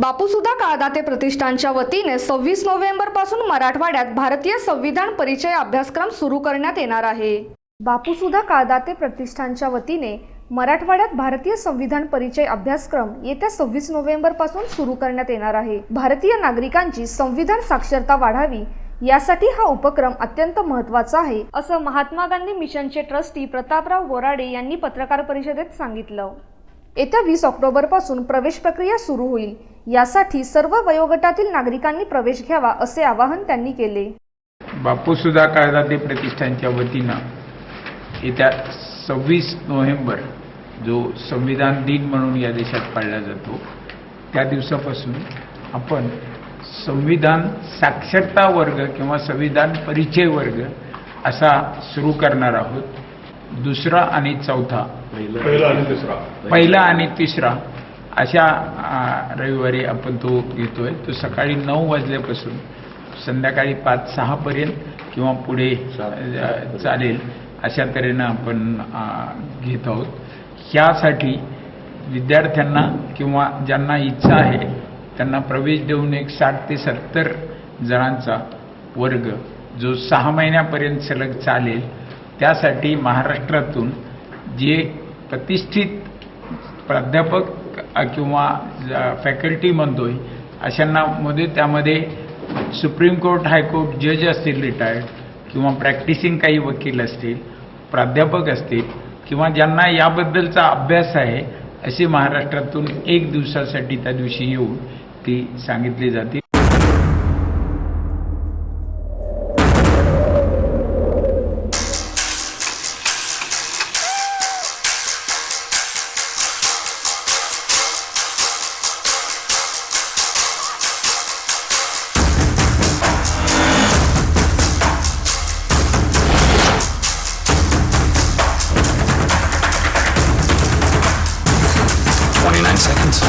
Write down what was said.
बापूसुद्धा काळदाते प्रतिष्ठानच्या वतीने सव्वीस नोव्हेंबरपासून मराठवाड्यात भारतीय संविधान परिचय अभ्यासक्रम सुरू करण्यात येणार आहे. बापूसुधा काळदाते प्रतिष्ठानच्या वतीने मराठवाड्यात भारतीय संविधान परिचय अभ्यासक्रम येत्या सव्वीस नोव्हेंबरपासून सुरू करण्यात येणार आहे. भारतीय नागरिकांची संविधान साक्षरता वाढावी यासाठी हा उपक्रम अत्यंत महत्त्वाचा आहे असं महात्मा गांधी मिशनचे ट्रस्टी प्रतापराव बोराडे यांनी पत्रकार परिषदेत सांगितलं. येत्या वीस ऑक्टोबरपासून प्रवेश प्रक्रिया सुरू होईल. यासाठी सर्व वयोगटातील नागरिकांनी प्रवेश घ्यावा असे आवाहन त्यांनी केले. बापूसुधा काळदाते प्रतिष्ठानच्या वतीनं येत्या सव्वीस नोव्हेंबर जो संविधान दिन म्हणून या देशात पाळला जातो त्या दिवसापासून आपण संविधान साक्षरता वर्ग किंवा संविधान परिचय वर्ग असा सुरू करणार आहोत. दुसरा आणि चौथा. पहिला आणि दुसरा पहिला आणि तिसरा. अशा रविवारी आपण तो घेतोय. तो सकाळी नऊ वाजल्यापासून संध्याकाळी पाच सहापर्यंत किंवा पुढे चालेल. अशा तऱ्हेनं आपण घेत आहोत. ह्यासाठी विद्यार्थ्यांना किंवा ज्यांना इच्छा आहे त्यांना प्रवेश देऊन एक साठ ते सत्तर जणांचा वर्ग जो सहा महिन्यापर्यंत सलग चालेल त्यासाठी महाराष्ट्रातून जे प्रतिष्ठित प्राध्यापक किंवा फॅकल्टी म्हणतोय अशांना मध्ये त्यामध्ये सुप्रीम कोर्ट हायकोर्ट जज असतील रिटायर्ड किंवा प्रॅक्टिसिंग काही वकील असतील प्राध्यापक असतील किंवा ज्यांना याबद्दलचा अभ्यास आहे असे महाराष्ट्रातून एक दिवसासाठी त्या दिवशी येऊन ती सांगितली जातील nine seconds.